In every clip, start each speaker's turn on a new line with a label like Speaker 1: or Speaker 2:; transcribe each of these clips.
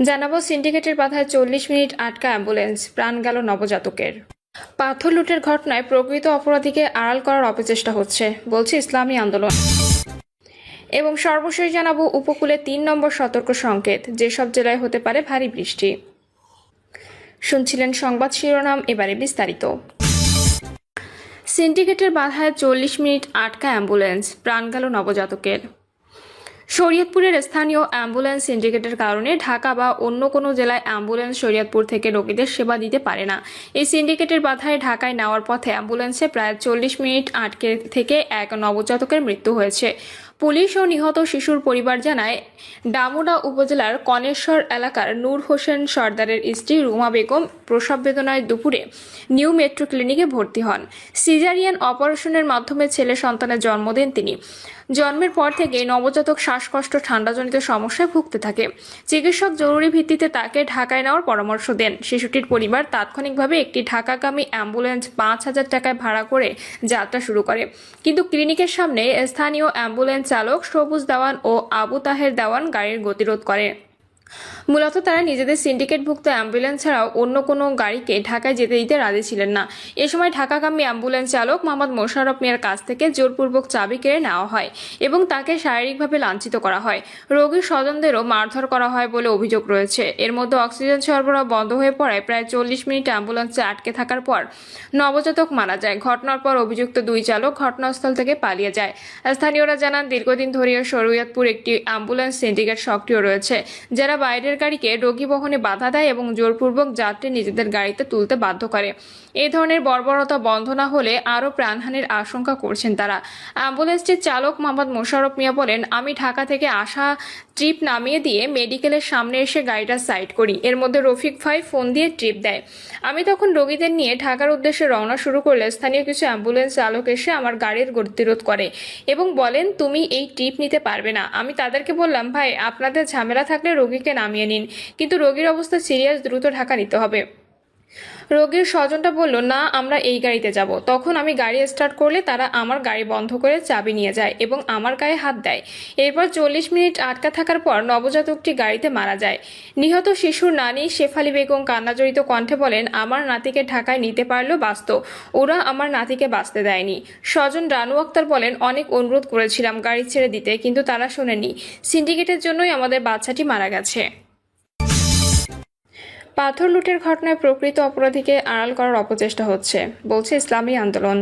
Speaker 1: জানাব সিন্ডিকেটের বাধায় চল্লিশ মিনিট আটকা অ্যাম্বুলেন্স। প্রাণ গেল নবজাতকের। পাথর লুটের ঘটনায় প্রকৃত অপরাধীকে আড়াল করার অপচেষ্টা হচ্ছে, বলছে ইসলামী আন্দোলন। এবং সর্বশেষ জানাব উপকূলে তিন নম্বর সতর্ক সংকেত, যেসব জেলায় হতে পারে ভারী বৃষ্টি। শুনছিলেন সংবাদ শিরোনাম, এবারে বিস্তারিত। সিন্ডিকেটের বাধায় চল্লিশ মিনিট আটকা অ্যাম্বুলেন্স, প্রাণ গেল নবজাতকের। শরীয়তপুরের স্থানীয় অ্যাম্বুলেন্স সিন্ডিকেটের কারণে ঢাকা বা অন্য কোনো জেলায় অ্যাম্বুলেন্স শরীয়তপুর থেকে রোগীদের সেবা দিতে পারে না। এই সিন্ডিকেটের বাধায় ঢাকায় নেওয়ার পথে অ্যাম্বুলেন্সে প্রায় চল্লিশ মিনিট আটকে থেকে এক নবজাতকের মৃত্যু হয়েছে। পুলিশ ও নিহত শিশুর পরিবার জানায় ডামুডা উপজেলার কনেশ্বর এলাকার নূর হোসেন সর্দারের স্ত্রী রুমা বেগম প্রসব বেদনায় দুপুরে নিউ মেট্রো ক্লিনিকে ভর্তি হন। সিজারিয়ান অপারেশনের মাধ্যমে ছেলে সন্তানের জন্ম দেন তিনি। জন্মের পর থেকে নবজাতক শ্বাসকষ্ট ঠান্ডাজনিত সমস্যায় ভুগতে থাকে। চিকিৎসক জরুরি ভিত্তিতে তাকে ঢাকায় নেওয়ার পরামর্শ দেন। শিশুটির পরিবার তাৎক্ষণিকভাবে একটি ঢাকাগামী অ্যাম্বুলেন্স পাঁচ হাজার টাকায় ভাড়া করে যাত্রা শুরু করে। কিন্তু ক্লিনিকের সামনে স্থানীয় অ্যাম্বুলেন্স চালক সবুজ দেওয়ান ও আবু তাহের দেওয়ান গাড়ির গতিরোধ করে। মূলত তারা নিজেদের সিন্ডিকেটভুক্ত অ্যাম্বুলেন্স ছাড়াও অন্য কোনো গাড়িকে ঢাকায় যেতে দিতে রাজি ছিলেন না। এ সময় ঢাকাগামী অ্যাম্বুলেন্স চালক মোহাম্মদ মোশাররফ মিয়ার কাছ থেকে জোরপূর্বক চাবি কেড়ে নেওয়া হয় এবং তাকে শারীরিকভাবে লাঞ্ছিত করা হয়। রোগীর স্বজনদেরও মারধর করা হয় বলে অভিযোগ রয়েছে। এর মধ্যে অক্সিজেন সরবরাহ বন্ধ হয়ে পড়ায় প্রায় চল্লিশ মিনিট অ্যাম্বুলেন্সে আটকে থাকার পর নবজাতক মারা যায়। ঘটনার পর অভিযুক্ত দুই চালক ঘটনাস্থল থেকে পালিয়ে যায়। স্থানীয়রা জানান, দীর্ঘদিন ধরে শরীয়তপুর একটি অ্যাম্বুলেন্স সিন্ডিকেট সক্রিয় রয়েছে, যারা বাইরের গাড়িকে রোগী বহনে বাধা দেয় এবং জোরপূর্বক যাত্রী নিজেদের গাড়িতে তুলতে বাধ্য করে। এ ধরনের বর্বরতা বন্ধ না হলে আরও প্রাণহানির আশঙ্কা করছেন তারা। অ্যাম্বুলেন্সটির চালক মোহাম্মদ মোশারফ মিয়া বলেন, আমি ঢাকা থেকে আসা ট্রিপ নামিয়ে দিয়ে মেডিকেলের সামনে এসে গাড়িটা সাইড করি। এর মধ্যে রফিক ভাই ফোন দিয়ে ট্রিপ দেয়। আমি তখন রোগীদের নিয়ে ঢাকার উদ্দেশ্যে রওনা শুরু করলে স্থানীয় কিছু অ্যাম্বুলেন্স চালক এসে আমার গাড়ির গতিরোধ করে এবং বলেন, তুমি এই ট্রিপ নিতে পারবে না। আমি তাদেরকে বললাম, ভাই, আপনাদের ঝামেলা থাকলে রোগীকে নামিয়ে নিন। কিন্তু রোগীর অবস্থা সিরিয়াস, দ্রুত ঢাকা নিতে হবে। রোগীর স্বজনটা বলল, না, আমরা এই গাড়িতে যাব। তখন আমি গাড়ি স্টার্ট করলে তারা আমার গাড়ি বন্ধ করে চাবি নিয়ে যায় এবং আমার গায়ে হাত দেয়। এরপর চল্লিশ মিনিট আটকা থাকার পর নবজাতকটি গাড়িতে মারা যায়। নিহত শিশুর নানি শেফালি বেগম কান্নাজড়িত কণ্ঠে বলেন, আমার নাতিকে ঢাকায় নিতে পারলেও বাঁচত। ওরা আমার নাতিকে বাঁচতে দেয়নি। স্বজন রানু আক্তার বলেন, অনেক অনুরোধ করেছিলাম গাড়ি ছেড়ে দিতে, কিন্তু তারা শোনেনি সিন্ডিকেটের জন্যই আমাদের বাচ্চাটি মারা গেছে। পাথর লুটের ঘটনায় প্রকৃত অপরাধীকে আড়াল করার অপচেষ্টা হচ্ছে, বলছে ইসলামী আন্দোলন।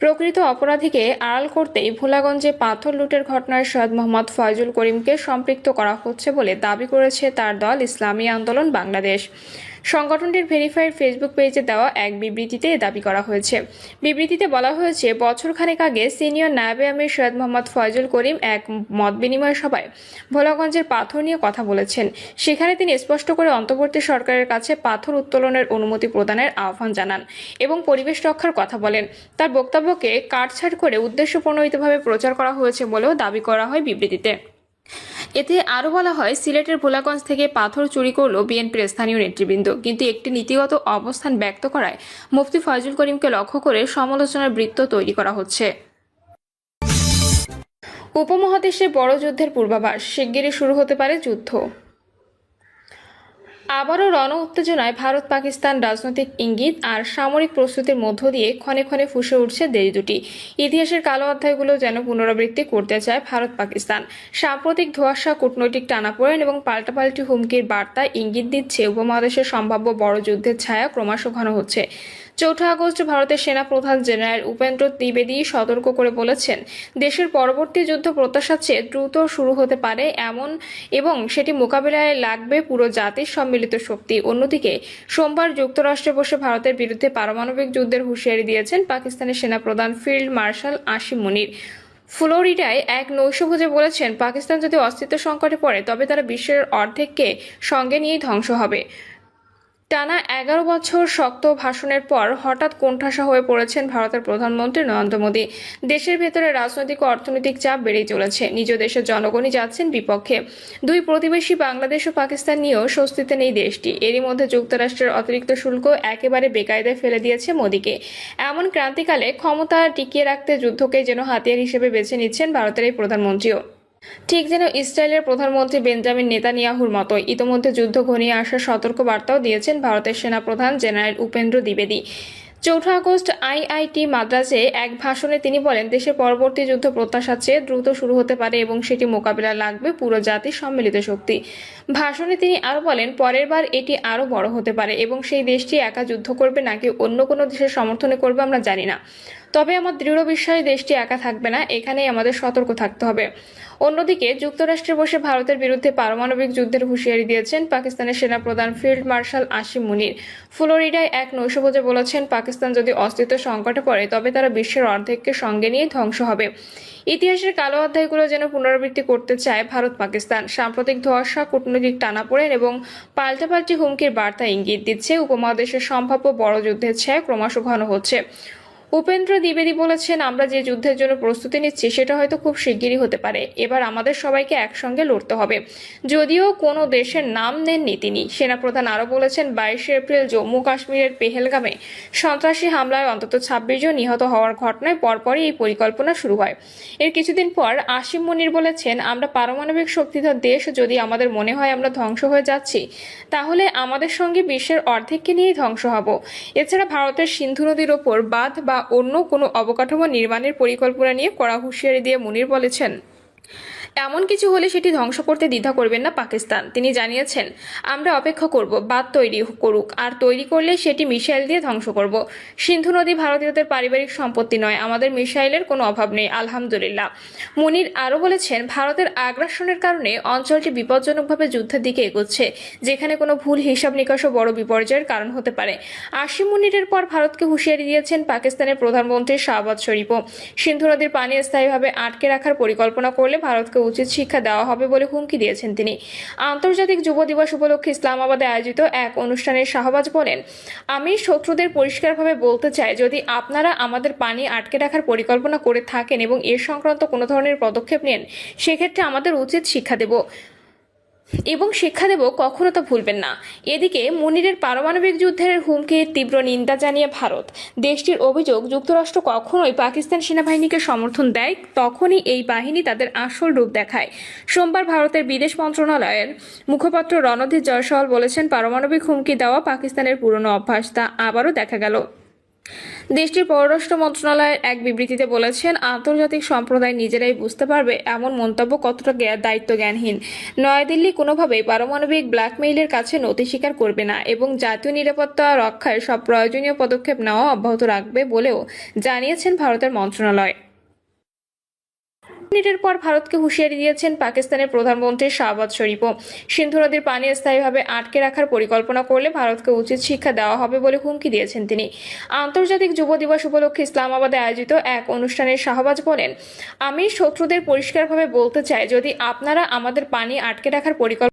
Speaker 1: প্রকৃত অপরাধীকে আড়াল করতেই ভোলাগঞ্জে পাথর লুটের ঘটনায় সৈয়দ মোহাম্মদ ফয়জুল করিমকে সম্পৃক্ত করা হচ্ছে বলে দাবি করেছে তার দল ইসলামী আন্দোলন বাংলাদেশ। সংগঠনটির ভেরিফাইড ফেসবুক পেজে দেওয়া এক বিবৃতিতে দাবি করা হয়েছে। বিবৃতিতে বলা হয়েছে, বছরখানেক আগে সিনিয়র নায়াবে আমির সৈয়দ মোহাম্মদ ফয়জুল করিম এক মত বিনিময় সভায় ভোলাগঞ্জের পাথর নিয়ে কথা বলেছেন। সেখানে তিনি স্পষ্ট করে অন্তর্বর্তী সরকারের কাছে পাথর উত্তোলনের অনুমতি প্রদানের আহ্বান জানান এবং পরিবেশ রক্ষার কথা বলেন। তার বক্তব্যকে কাটছাট করে উদ্দেশ্যপ্রণোদিতভাবে প্রচার করা হয়েছে বলেও দাবি করা হয় বিবৃতিতে। এতে আরও বলা হয়, সিলেটের ভোলাগঞ্জ থেকে পাথর চুরি করল বিএনপির স্থানীয় নেতৃবৃন্দ। কিন্তু একটি নীতিগত অবস্থান ব্যক্ত করায় মুফতি ফয়জুল করিমকে লক্ষ্য করে সমালোচনার বৃত্ত তৈরি করা হচ্ছে। উপমহাদেশে বড় যুদ্ধের পূর্বাভাস, শিগগিরই শুরু হতে পারে যুদ্ধ। আবারও রণ উত্তেজনায় ভারত পাকিস্তান রাজনৈতিক ইঙ্গিত আর সামরিক প্রস্তুতির মধ্য দিয়ে ক্ষণে ক্ষণে ফুসে উঠছে দেরি দুটি। ইতিহাসের কালো অধ্যায়গুলো যেন পুনরাবৃত্তি করতে চায় ভারত পাকিস্তান। সাম্প্রতিক ধোয়াশা কূটনৈতিক টানাপোড়েন এবং পাল্টাপাল্টি হুমকির বার্তা ইঙ্গিত দিচ্ছে উপমহাদেশের সম্ভাব্য বড় যুদ্ধের ছায়া ক্রমশ ঘন হচ্ছে। চৌঠা আগস্ট ভারতের সেনাপ্রধান জেনারেল উপেন্দ্র ত্রিবেদী সতর্ক করে বলেছেন, দেশের পরবর্তী যুদ্ধ প্রত্যাশার চেয়ে দ্রুত শুরু হতে পারে এমন এবং সেটি মোকাবিলায় লাগবে পুরো জাতির সম্মিলিত শক্তি। অন্যদিকে, সোমবার যুক্তরাষ্ট্রে বসে ভারতের বিরুদ্ধে পারমাণবিক যুদ্ধের হুঁশিয়ারি দিয়েছেন পাকিস্তানের সেনাপ্রধান ফিল্ড মার্শাল আসিম মুনির। ফ্লোরিডায় এক নৈশভোজে বলেছেন, পাকিস্তান যদি অস্তিত্ব সংকটে পড়ে, তবে তারা বিশ্বের অর্ধেককে সঙ্গে নিয়েই ধ্বংস হবে। টানা এগারো বছর শক্ত ভাষণের পর হঠাৎ কোণঠাসা হয়ে পড়েছেন ভারতের প্রধানমন্ত্রী নরেন্দ্র মোদী। দেশের ভেতরে রাজনৈতিক ও অর্থনৈতিক চাপ বেড়েই চলেছে। নিজ দেশের জনগণই যাচ্ছেন বিপক্ষে। দুই প্রতিবেশী বাংলাদেশ ও পাকিস্তান নিয়েও স্বস্তিতে নেই দেশটি। এরই মধ্যে যুক্তরাষ্ট্রের অতিরিক্ত শুল্ক একেবারে বেকায়দায় ফেলে দিয়েছে মোদীকে। এমন ক্রান্তিকালে ক্ষমতা টিকিয়ে রাখতে যুদ্ধকে যেন হাতিয়ার হিসেবে বেছে নিচ্ছেন ভারতের এই প্রধানমন্ত্রীও। ঠিক যেন ইসরায়েলের প্রধানমন্ত্রী বেঞ্জামিন নেতানিয়াহুর মতো ইতোমধ্যে যুদ্ধ ঘনিয়ে আসার সতর্ক বার্তাও দিয়েছেন ভারতের সেনাপ্রধান জেনারেল উপেন্দ্র দ্বিবেদী। চৌঠা আগস্ট আইআইটি মাদ্রাজে এক ভাষণে তিনি বলেন, দেশের পরবর্তী যুদ্ধ প্রত্যাশার চেয়ে দ্রুত শুরু হতে পারে এবং সেটি মোকাবিলা লাগবে পুরো জাতির সম্মিলিত শক্তি। ভাষণে তিনি আরও বলেন, পরের বার এটি আরও বড় হতে পারে এবং সেই দেশটি একা যুদ্ধ করবে নাকি অন্য কোনো দেশের সমর্থনে করবে আমরা জানি না। তবে আমার দৃঢ় বিশ্বাস দেশটি একা থাকবে না, এখানেই আমাদের সতর্ক থাকতে হবে। অন্যদিকে, যুক্তরাষ্ট্রে বসে ভারতের বিরুদ্ধে পারমাণবিক যুদ্ধের হুঁশিয়ারি দিয়েছেন পাকিস্তানের সেনাপ্রধান ফিল্ড মার্শাল আসিম মুনির। ফ্লোরিডায় এক নৈশভোজে বলেছেন, পাকিস্তান যদি অস্তিত্ব সংকটে পড়ে, তবে তারা বিশ্বের অর্ধেককে সঙ্গে নিয়ে ধ্বংস হবে। ইতিহাসের কালো অধ্যায়গুলো যেন পুনরাবৃত্তি করতে চায় ভারত, পাকিস্তান। সাম্প্রতিক ধোয়াশা, কূটনৈতিক টানাপোড়েন এবং পাল্টাপাল্টি হুমকির বার্তা ইঙ্গিত দিচ্ছে উপমহাদেশের সম্ভাব্য বড় যুদ্ধের ছায়া ক্রমশ ঘন হচ্ছে। উপেন্দ্র দ্বিবেদী বলেছেন, আমরা যে যুদ্ধের জন্য প্রস্তুতি নিচ্ছি, সেটা হয়তো খুব শিগগিরই হতে পারে। এবার আমাদের সবাইকে একসঙ্গে লড়তে হবে। যদিও কোনো দেশের নাম নেননি তিনি। সেনাপ্রধান আরও বলেছেন, বাইশে এপ্রিল জম্মু কাশ্মীরের পেহেলগামে সন্ত্রাসী হামলায় অন্তত ছাব্বিশ জন নিহত হওয়ার ঘটনায় পরপরই এই পরিকল্পনা শুরু হয়। এর কিছুদিন পর আসিম মনির বলেছেন, আমরা পারমাণবিক শক্তিধর দেশ, যদি আমাদের মনে হয় আমরা ধ্বংস হয়ে যাচ্ছি, তাহলে আমাদের সঙ্গে বিশ্বের অর্ধেককে নিয়েই ধ্বংস হব। এছাড়া ভারতের সিন্ধু নদীর ওপর বাঁধ বা অন্য কোনো অবকাঠামো নির্মাণের পরিকল্পনা নিয়ে কড়া হুঁশিয়ারি দিয়ে মুনির বলেছেন। এমন কিছু হলে সেটি ধ্বংস করতে দ্বিধা করবেন না পাকিস্তান। তিনি জানিয়েছেন, আমরা অপেক্ষা করব বাদ তৈরি করুক, আর তৈরি করলে সেটি মিসাইল দিয়ে ধ্বংস করব। সিন্ধু নদী ভারতীয়দের পারিবারিক সম্পত্তি নয়, আমাদের মিসাইলের কোনো অভাব নেই, আলহামদুলিল্লাহ। মুনির আরও বলেছেন, ভারতের আগ্রাসনের কারণে অঞ্চলটি বিপজ্জনকভাবে যুদ্ধের দিকে এগোচ্ছে, যেখানে কোনো ভুল হিসাব নিকাশও বড় বিপর্যয়ের কারণ হতে পারে। আশি মুনিরের পর ভারতকে হুঁশিয়ারি দিয়েছেন পাকিস্তানের প্রধানমন্ত্রী শাহবাজ শরীফও। সিন্ধু নদীর পানি স্থায়ীভাবে আটকে রাখার পরিকল্পনা করলে ভারতকে উচিত শিক্ষা দেওয়া হবে বলে হুমকি দিয়েছেন তিনি। আন্তর্জাতিক যুব দিবস উপলক্ষে ইসলামাবাদে আয়োজিত এক অনুষ্ঠানে শাহবাজ বলেন, আমি শত্রুদের পরিষ্কারভাবে বলতে চাই, যদি আপনারা আমাদের পানি আটকে রাখার পরিকল্পনা করে থাকেন এবং এর সংক্রান্ত কোনো ধরনের পদক্ষেপ নেন, সেক্ষেত্রে আমাদের উচিত শিক্ষা দেব। এবং শিক্ষা দেব কখনো তা ভুলবেন না। এদিকে মুনিরের পারমাণবিক যুদ্ধের হুমকির তীব্র নিন্দা জানিয়ে ভারত। দেশটির অভিযোগ, যুক্তরাষ্ট্র কখনোই পাকিস্তান সেনাবাহিনীকে সমর্থন দেয়, তখনই এই বাহিনী তাদের আসল রূপ দেখায়। সোমবার ভারতের বিদেশ মন্ত্রণালয়ের মুখপাত্র রণধীর জয়সওয়াল বলেছেন, পারমাণবিক হুমকি দেওয়া পাকিস্তানের পুরনো অভ্যাস, তা আবারও দেখা গেল। দেশটির পররাষ্ট্র মন্ত্রণালয়ের এক বিবৃতিতে বলেছেন, আন্তর্জাতিক সম্প্রদায় নিজেরাই বুঝতে পারবে এমন মন্তব্য কতটা দায়িত্ব জ্ঞানহীন নয়াদিল্লি কোনোভাবেই পারমাণবিক ব্ল্যাকমেইলের কাছে নথি স্বীকার করবে না এবং জাতীয় নিরাপত্তা রক্ষায় সব প্রয়োজনীয় পদক্ষেপ নেওয়া অব্যাহত রাখবে বলেও জানিয়েছেন ভারতের মন্ত্রণালয়। মিনিটের পর ভারতকে হুঁশিয়ারি দিয়েছেন পাকিস্তানের প্রধানমন্ত্রী শাহবাজ শরীফও। সিন্ধু নদীর পানি স্থায়ীভাবে আটকে রাখার পরিকল্পনা করলে ভারতকে উচিত শিক্ষা দেওয়া হবে বলে হুমকি দিয়েছেন তিনি। আন্তর্জাতিক যুব দিবস উপলক্ষে ইসলামাবাদে আয়োজিত এক অনুষ্ঠানে শাহবাজ বলেন, আমি শত্রুদের পরিষ্কারভাবে বলতে চাই, যদি আপনারা আমাদের পানি আটকে রাখার পরিকল্পনা